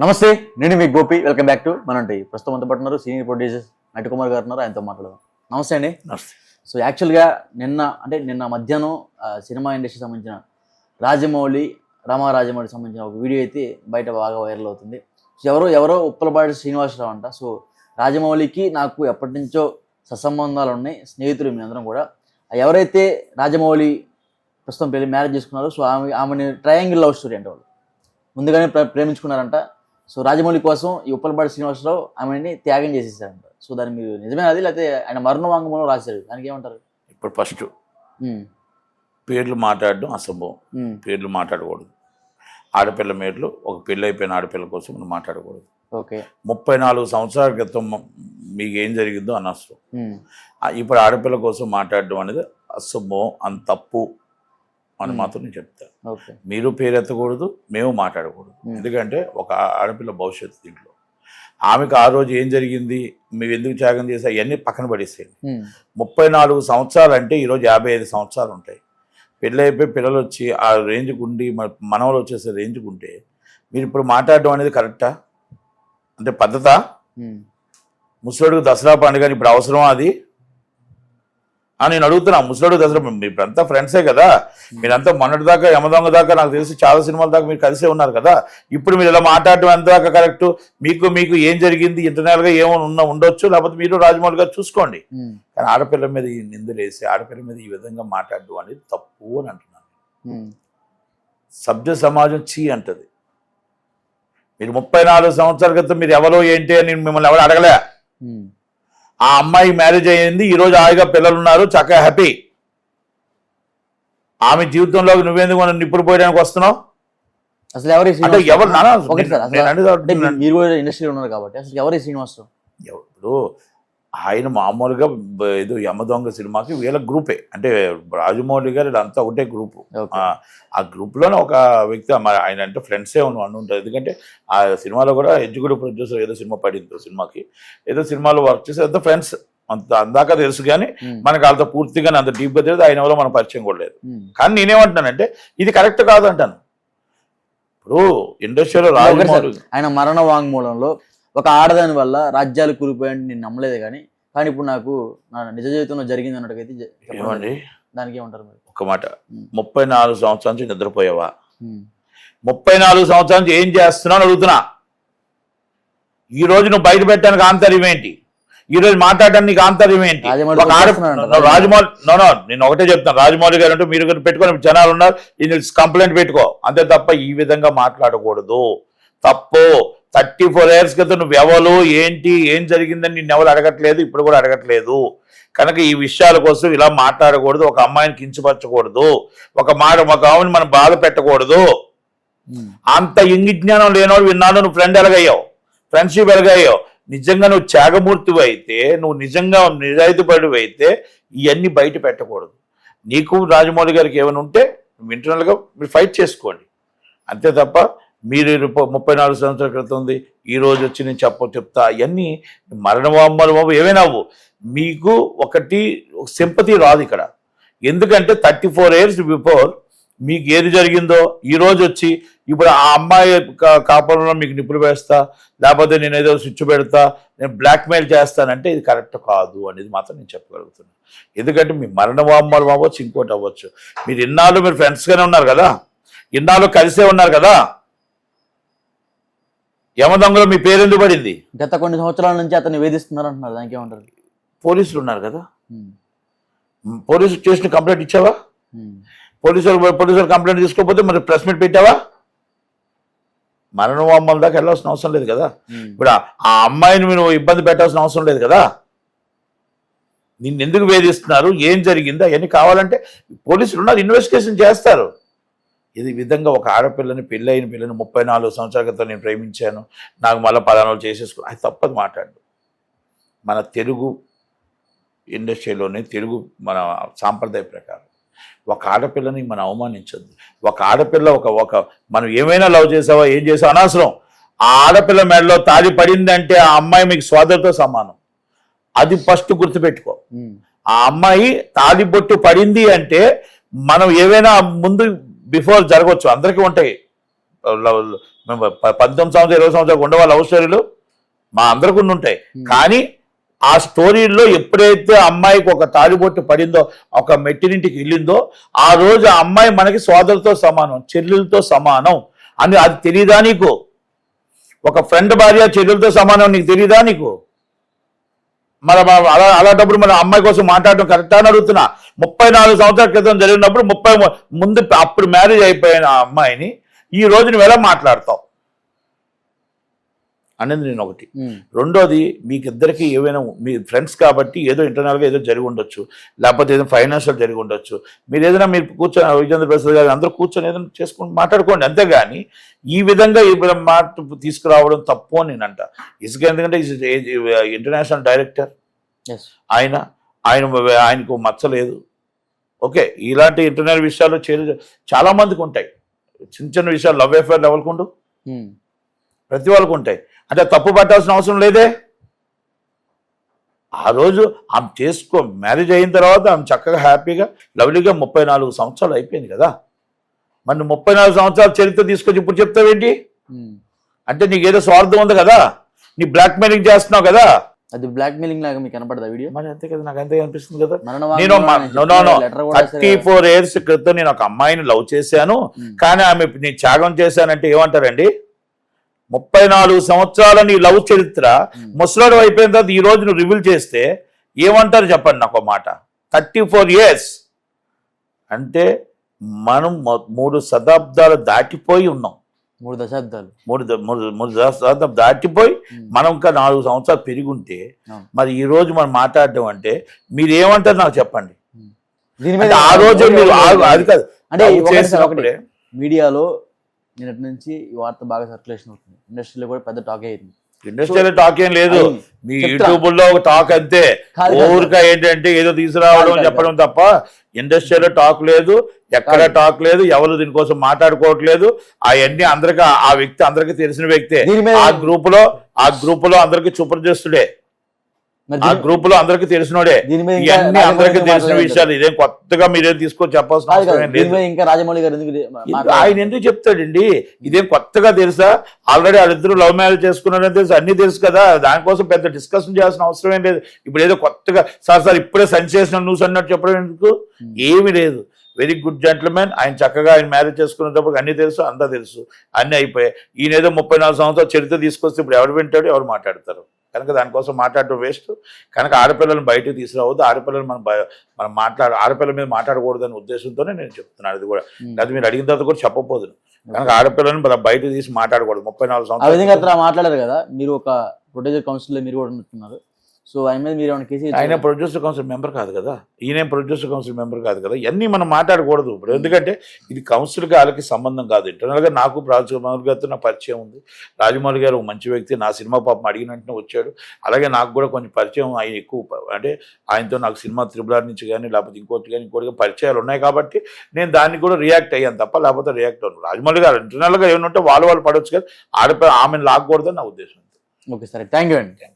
నమస్తే నేను మీ గోపి. వెల్కమ్ బ్యాక్ టు మనంటి. ప్రస్తుతం అంతా పట్టున్నారు సీనియర్ ప్రొడ్యూసర్ నటికుమార్ గారు ఉన్నారు ఆయనతో మాట్లాడదాం. నమస్తే అండి. నమస్తే. సో యాక్చువల్గా నిన్న అంటే నిన్న మధ్యాహ్నం సినిమా ఇండస్ట్రీకి సంబంధించిన రాజమౌళి రామా రాజమౌళికి సంబంధించిన ఒక వీడియో అయితే బయట బాగా వైరల్ అవుతుంది. సో ఎవరో ఎవరో ఉప్పలపాటి శ్రీనివాసరావు అంట. సో రాజమౌళికి నాకు ఎప్పటి నుంచో సత్సంబంధాలు ఉన్నాయి. స్నేహితులు మీ అందరం కూడా. ఎవరైతే రాజమౌళి ప్రస్తుతం పెళ్ళి మ్యారేజ్ చేసుకున్నారో సో ఆమె ఆమెని ట్రయాంగిల్ లవ్ స్టోరీ అంటే వాళ్ళు. ముందుగానే ప్రే- ప్రేమించుకున్నారంట. సో రాజమౌళి కోసం ఈ ఉప్పలపాటి శ్రీనివాసరావు ఆమెని త్యాగం చేసేసారంట. సో దాన్ని మీరు నిజమే అది? లేకపోతే ఆయన మరణ వాంగ్మూలం రాశారు. దానికి ఏమంటారు? ఇప్పుడు ఫస్ట్ పేర్లు మాట్లాడడం అసంభవం. పేర్లు మాట్లాడకూడదు. ఆడపిల్ల మేర్లు ఒక పెళ్ళి అయిపోయిన ఆడపిల్ల కోసం మనం మాట్లాడకూడదు. ఓకే. ముప్పై నాలుగు సంవత్సరాల క్రితం మీకు ఏం జరిగిందో అనవసరం ఇప్పుడు ఆడపిల్ల కోసం మాట్లాడడం అనేది అసంభవం అంత తప్పు. అని. మాత్రం నేను చెప్తాను మీరు పేరెత్తకూడదు మేము మాట్లాడకూడదు. ఎందుకంటే ఒక ఆడపిల్ల భవిష్యత్తు దీంట్లో. ఆమెకు ఆ రోజు ఏం జరిగింది మేము ఎందుకు త్యాగం చేసా ఇవన్నీ పక్కన పడేసేయండి. ముప్పై నాలుగు సంవత్సరాలు అంటే ఈరోజు యాభై ఐదు సంవత్సరాలు ఉంటాయి. పెళ్ళి అయిపోయి పిల్లలు వచ్చి ఆ రేంజ్కి ఉండి మన మనవలు వచ్చేసే రేంజ్కి ఉంటే మీరు ఇప్పుడు మాట్లాడడం అనేది కరెక్టా? అంటే పద్ధత? ముసలోడికి దసరా పండుగ ఇప్పుడు అవసరమా అది? నేను అడుగుతున్నా ముసలోడు దసరా మీరంతా ఫ్రెండ్సే కదా. మీరంతా మొన్నటి దాకా యమదొంగ దాకా నాకు తెలిసి చాలా సినిమాల దాకా మీరు కలిసే ఉన్నారు కదా. ఇప్పుడు మీరు ఇలా మాట్లాడటం ఎంత దాకా కరెక్ట్? మీకు మీకు ఏం జరిగింది? ఇంటర్నల్గా ఏమో ఉన్న ఉండొచ్చు లేకపోతే మీరు రాజమౌళి గారు చూసుకోండి కానీ ఆడపిల్ల మీద ఈ నిందలు వేసి ఆడపిల్ల మీద ఈ విధంగా మాట్లాడడం అనేది తప్పు అని అంటున్నాను. సభ్య సమాజం చీ అంటది. మీరు ముప్పై నాలుగు సంవత్సరాల క్రితం మీరు ఎవరో ఏంటి అని మిమ్మల్ని ఎవరు అడగలే? ఆ అమ్మాయి మ్యారేజ్ అయ్యింది ఈ రోజు హాయిగా పిల్లలు ఉన్నారు చక్కగా హ్యాపీ ఆమె జీవితంలోకి నువ్వెందుకు మనం నిప్పుడు పోయడానికి వస్తున్నావు అసలు ఎవరి? ఎవరు మీరు కూడా ఇండస్ట్రీలో ఉన్నారు కాబట్టి అసలు ఎవరి శ్రీనివాసరావు ఇప్పుడు ఆయన మామూలుగా ఏదో యమదొంగ సినిమాకి వీళ్ళ గ్రూపే. అంటే రాజమౌళి గారు అంతా ఒకటే గ్రూపు. ఆ ఆ గ్రూప్లోనే ఒక వ్యక్తి మరి ఆయన అంటే ఫ్రెండ్సే ఉన్న అని ఉంటారు. ఎందుకంటే ఆ సినిమాలో కూడా ఎగ్జిక్యూటివ్ ప్రొడ్యూసర్ ఏదో సినిమా పడింది సినిమాకి. ఏదో సినిమాలో వర్క్ చేసి అంత ఫ్రెండ్స్. అంత అందాక తెలుసు కానీ మనకు అంత పూర్తిగా అంత డీప్గా తెలియదు. ఆయన వల్ల మన పరిచయం కూడా లేదు. కానీ నేనేమంటున్నానంటే ఇది కరెక్ట్ కాదంటాను. ఇప్పుడు ఇండస్ట్రీలో రాజమౌళి ఆయన మరణ వాంగ్మూలంలో ఒక ఆడదాని వల్ల రాజ్యాలు కూలిపోయాయని నేను నమ్మలేదు కానీ కానీ ఇప్పుడు నాకు నా నిజ జీవితంలో జరిగింది చెప్పడం ఏమండి. దానికి ఏమంటారు మరి? ఒక మాట. ముప్పై నాలుగు సంవత్సరాల నుంచి నిద్రపోయావా? ముప్పై నాలుగు సంవత్సరాల నుంచి ఏం చేస్తున్నావు అడుగుతున్నా. ఈ రోజు నువ్వు బయట పెట్టడానికి ఆంతర్యం ఏంటి? ఈ రోజు మాట్లాడడానికి నీకు ఆంతర్యం ఏంటి? రాజమౌళి ఒక ఆడ చేస్తున్నాడంట, నువ్వు రాజమౌళి నో నో నేను ఒకటే చెప్తాను రాజమౌళి గారు అంటే మీరు పెట్టుకొని జనాలు ఉన్నారు. కంప్లైంట్ పెట్టుకో. అంతే తప్ప ఈ విధంగా మాట్లాడకూడదు. తప్పు. థర్టీ ఫోర్ ఇయర్స్ క్రితం నువ్వు ఎవరు ఏంటి ఏం జరిగిందని నిన్ను ఎవరు అడగట్లేదు ఇప్పుడు కూడా అడగట్లేదు. కనుక ఈ విషయాల కోసం ఇలా మాట్లాడకూడదు ఒక అమ్మాయిని కించపరచకూడదు ఒక మాట ఒక ఆమెను మనం బాధ పెట్టకూడదు. అంత ఇంగి జ్ఞానం లేనోడు విన్నాను నువ్వు ఫ్రెండ్ ఎలాగయ్యావు? ఫ్రెండ్షిప్ ఎలాగయ్యావు? నిజంగా నువ్వు త్యాగమూర్తివి అయితే నువ్వు నిజంగా నిజాయితీపడి అయితే ఇవన్నీ బయట పెట్టకూడదు. నీకు రాజమౌళి గారికి ఏమైనా ఉంటే ఇంటర్నల్గా మీరు ఫైట్ చేసుకోండి. అంతే తప్ప మీరు ముప్పై నాలుగు సంవత్సరాల క్రితం ఉంది ఈ రోజు వచ్చి నేను చెప్ప చెప్తా. అవన్నీ మరణవామ్మలు ఏమైనా అవ్వు. మీకు ఒకటి సింపతి రాదు ఇక్కడ. ఎందుకంటే థర్టీ ఫోర్ ఇయర్స్ బిఫోర్ మీకు ఏది జరిగిందో ఈ రోజు వచ్చి ఇప్పుడు ఆ అమ్మాయి కా- కాపురంలో మీకు నిప్పులు వేస్తా లేకపోతే నేను ఏదో స్విచ్ పెడతా నేను బ్లాక్మెయిల్ చేస్తానంటే ఇది కరెక్ట్ కాదు అనేది మాత్రం నేను చెప్పగలుగుతున్నాను ఎందుకంటే మీ మరణ వామ్మలు అవ్వచ్చు ఇంకోటి అవ్వచ్చు. మీరు ఇన్నాళ్ళు మీరు ఫ్రెండ్స్గానే ఉన్నారు కదా. ఇన్నాళ్ళు కలిసే ఉన్నారు కదా. యమదొంగలో మీ పేరు ఎందుకు పడింది? గత కొన్ని సంవత్సరాల నుంచి అతన్ని వేధిస్తున్నారు అంటున్నారు దానికి ఏమంటారు? పోలీసులు ఉన్నారు కదా. ఉమ్, పోలీసు స్టేషన్ కంప్లైంట్ ఇచ్చావా? పోలీసులు పోలీసులు కంప్లైంట్ తీసుకోకపోతే మరి ప్రెస్ మీట్ పెట్టావా? మరణ వామ్మల దాకా వెళ్ళాల్సిన అవసరం లేదు కదా. ఇప్పుడు ఆ- ఆ అమ్మాయిని మీరు ఇబ్బంది పెట్టాల్సిన అవసరం లేదు కదా. నిన్ను ఎందుకు వేధిస్తున్నారు? ఏం జరిగిందో? అవన్నీ కావాలంటే పోలీసులు ఉన్నారు ఇన్వెస్టిగేషన్ చేస్తారు. ఇది విధంగా ఒక ఆడపిల్లని పెళ్ళి అయిన పిల్లని ముప్పై నాలుగు సంవత్సరాల క్రితం నేను ప్రేమించాను. నాకు మళ్ళీ పదానాలు చేసేసుకో అది తప్పదు మాట్లాడు. మన తెలుగు ఇండస్ట్రీలోనే తెలుగు మన సాంప్రదాయ ప్రకారం. ఒక ఆడపిల్లని మనం అవమానించద్దు. ఒక ఆడపిల్ల ఒక ఒక మనం ఏమైనా లవ్ చేసావా ఏం చేసావా అనవసరం. ఆ ఆడపిల్ల మెడలో తాడి పడిందంటే ఆ అమ్మాయి మీకు సోదరితో సమానం. అది ఫస్ట్ గుర్తుపెట్టుకో. ఆ అమ్మాయి తాడి బొట్టు పడింది అంటే మనం ఏవైనా ముందు బిఫోర్ జరగవచ్చు. అందరికీ ఉంటాయి. పంతొమ్మిది సంవత్సరం ఇరవై సంవత్సరాలు ఉండవా లవ్ స్టోరీలు మా అందరికి ఉంటాయి. కానీ ఆ స్టోరీలో ఎప్పుడైతే అమ్మాయికి ఒక తాలిబొట్టు పడిందో ఒక మెట్టినింటికి వెళ్ళిందో ఆ రోజు ఆ అమ్మాయి మనకి సోదరుతో సమానం చెల్లెలతో సమానం అని అది తెలియదా నీకు? ఒక ఫ్రెండ్ భార్య చెల్లెలతో సమానం నీకు తెలియదా నీకు? మన అలా అలాంటప్పుడు మన అమ్మాయి కోసం మాట్లాడడం కరెక్టా అని అడుగుతున్నా. ముప్పై నాలుగు సంవత్సరాల క్రితం జరిగినప్పుడు ముప్పై ముందు అప్పుడు మ్యారేజ్ అయిపోయిన అమ్మాయిని ఈ రోజు నువ్వు ఎలా మాట్లాడతావు? అనేది నేను ఒకటి రెండోది మీకు ఇద్దరికి ఏవైనా మీ ఫ్రెండ్స్ కాబట్టి ఏదో ఇంటర్నల్గా ఏదో జరిగి ఉండొచ్చు. లేకపోతే ఏదో ఫైనాన్షియల్ జరిగి ఉండొచ్చు. మీరు ఏదైనా మీరు కూర్చొని విజేంద్ర ప్రసాద్ గారు అందరూ కూర్చొని ఏదైనా చేసుకుని మాట్లాడుకోండి. అంతేగాని ఈ విధంగా ఈ విధంగా మాట తీసుకురావడం తప్పు అని నేను అంట ఇసుక ఎందుకంటే ఇంటర్నేషనల్ డైరెక్టర్. Yes. ఆయన ఆయన ఆయనకు మచ్చ లేదు. ఓకే ఇలాంటి ఇంటర్నల్ విషయాలు చేరు చాలా మందికి ఉంటాయి. చిన్న చిన్న విషయాలు లవ్ అఫేర్ లెవెల్కి ఉండు? ఉమ్, ప్రతి వాళ్ళకు ఉంటాయి. అంటే తప్పు పట్టాల్సిన అవసరం లేదే. ఆ రోజు ఆమె చేసుకో మ్యారేజ్ అయిన తర్వాత ఆమె చక్కగా హ్యాపీగా లవ్లీగా ముప్పై నాలుగు సంవత్సరాలు అయిపోయింది కదా. మరి ముప్పై నాలుగు సంవత్సరాల చరిత్ర తీసుకొచ్చి ఇప్పుడు చెప్తావేంటి. అంటే నీకు ఏదో స్వార్థం ఉంది కదా. నీ బ్లాక్ మెయిలింగ్ చేస్తున్నావు కదా. అది బ్లాక్ మెయిలింగ్ లాగా మీకు కనపడదా వీడియో? మరి అంతే కదా నాకు అంతే అనిపిస్తుంది కదా. నేను థర్టీ ఫోర్ ఇయర్స్ క్రితం నేను ఒక అమ్మాయిని లవ్ చేశాను. కానీ ఆమె నేను త్యాగం చేశానంటే ఏమంటారండి? ముప్పై నాలుగు సంవత్సరాల నీ లవ్ చరిత్ర. ముసలాడు అయిపోయిన తర్వాత ఈ రోజు నువ్వు రివీల్ చేస్తే ఏమంటారు చెప్పండి నాకు మాట? థర్టీ ఫోర్ ఇయర్స్ అంటే మనం మూడు శతాబ్దాలు దాటిపోయి ఉన్నాం. మూడు దశాబ్దాలు. మూడు మూడు శతాబ్దాలు దాటిపోయి మనం ఇంకా నాలుగు సంవత్సరాలు పెరిగి ఉంటే. మరి ఈ రోజు మనం మాట్లాడడం అంటే మీరు ఏమంటారు నాకు చెప్పండి? దీని అంటే ఆ రోజు మీరు అది కాదు. అంటే మీడియాలో నిన్నటి నుంచి ఈ వార్త బాగా సర్క్యులేషన్ అవుతుంది. ఇండస్ట్రీలో కూడా పెద్ద టాక్ అయింది. ఇండస్ట్రియల్ టాక్ ఏం లేదు. మీ. యూట్యూబ్లో ఒక టాక్ అంతే. ఊరిక ఏంటంటే ఏదో తీసుకురావడం చెప్పడం తప్ప ఇండస్ట్రీలో టాక్ లేదు. ఎక్కడ. టాక్ లేదు. ఎవరు దీనికోసం మాట్లాడుకోవట్లేదు. అవన్నీ అందరికి ఆ వ్యక్తి అందరికి తెలిసిన వ్యక్తే. ఆ గ్రూప్లో ఆ గ్రూప్లో అందరికి సుపరిచిస్తుడే మరి ఆ గ్రూప్లో అందరికి తెలిసినోడే. ఇవన్నీ అందరికి తెలిసిన. విషయాలు. ఇదేం కొత్తగా మీరేం తీసుకొని చెప్పాల్సిన అవసరం ఇంకా రాజమౌళి గారు ఎందుకు? ఆయన ఎందుకు చెప్తాడండి? ఇదేం కొత్తగా తెలుసా? ఆల్రెడీ వాళ్ళిద్దరు లవ్ మ్యారేజ్ చేసుకున్నారని తెలుసు. అన్ని తెలుసు కదా. దానికోసం పెద్ద డిస్కషన్ చేయాల్సిన అవసరం ఏం లేదు. ఇప్పుడు ఏదో కొత్తగా సార్ సార్ ఇప్పుడే సెన్సేషనల్ న్యూస్ అన్నట్టు చెప్పడం ఎందుకు. ఏమీ లేదు. వెరీ గుడ్ జెంట్మెన్ ఆయన చక్కగా ఆయన మ్యారేజ్ చేసుకునేటప్పుడు అన్ని తెలుసు అంతా తెలుసు. అన్ని అయిపోయాయి. ఈయన ఏదో ముప్పై నాలుగు సంవత్సరాలు చరిత్ర తీసుకొస్తే ఇప్పుడు ఎవరు వింటాడు ఎవరు మాట్లాడతారు? కనుక దానికోసం మాట్లాడటం వేస్ట్. కనుక ఆడపిల్లలను బయటకు తీసుకురావద్దు. ఆడపిల్లలు మనం మనం మాట్లాడ ఆడపిల్లల మీద మాట్లాడకూడదు అనే ఉద్దేశంతోనే నేను చెప్తున్నాను. అది కూడా. అది మీరు అడిగిన తర్వాత కూడా చెప్పబోదు. కనుక ఆడపిల్లని మనం బయట తీసి మాట్లాడకూడదు. ముప్పై నాలుగు సంవత్సరాలు మాట్లాడారు కదా మీరు ఒక ప్రొడ్యూసర్ కౌన్సిల్లో మీరు కూడా ఉంటున్నారు సో ఆయన మీద మీరు ఏమైనా కేసు ఆయన ప్రొడ్యూసర్ కౌన్సిల్ మెంబర్ కాదు కదా. ఈయన ప్రొడ్యూసర్ కౌన్సిల్ మెంబర్ కాదు కదా. ఇవన్నీ మనం మాట్లాడకూడదు ఇప్పుడు. ఎందుకంటే ఇది కౌన్సిల్కి వాళ్ళకి సంబంధం కాదు. ఇంటర్నల్గా నాకు రాజమౌళి గారితో నా పరిచయం ఉంది. రాజమౌళి గారు మంచి వ్యక్తి. నా సినిమా పాపం అడిగిన వెంటనే వచ్చాడు. అలాగే నాకు కూడా కొంచెం పరిచయం ఆయన ఎక్కువ అంటే ఆయనతో నాకు సినిమా త్రిబులార్ నుంచి కానీ లేకపోతే ఇంకోటి కానీ ఇంకోటి కానీ పరిచయాలు ఉన్నాయి కాబట్టి నేను దానికి కూడా రియాక్ట్ అయ్యాను తప్ప లేకపోతే రియాక్ట్ అవ్వను. రాజమౌళి గారు ఇంటర్నల్గా ఏమంటే వాళ్ళు వాళ్ళు పడవచ్చు కదా. ఆడపి ఆమెను లాక్కూడదని నా ఉద్దేశం ఓకే సరే. థ్యాంక్ యూ అండి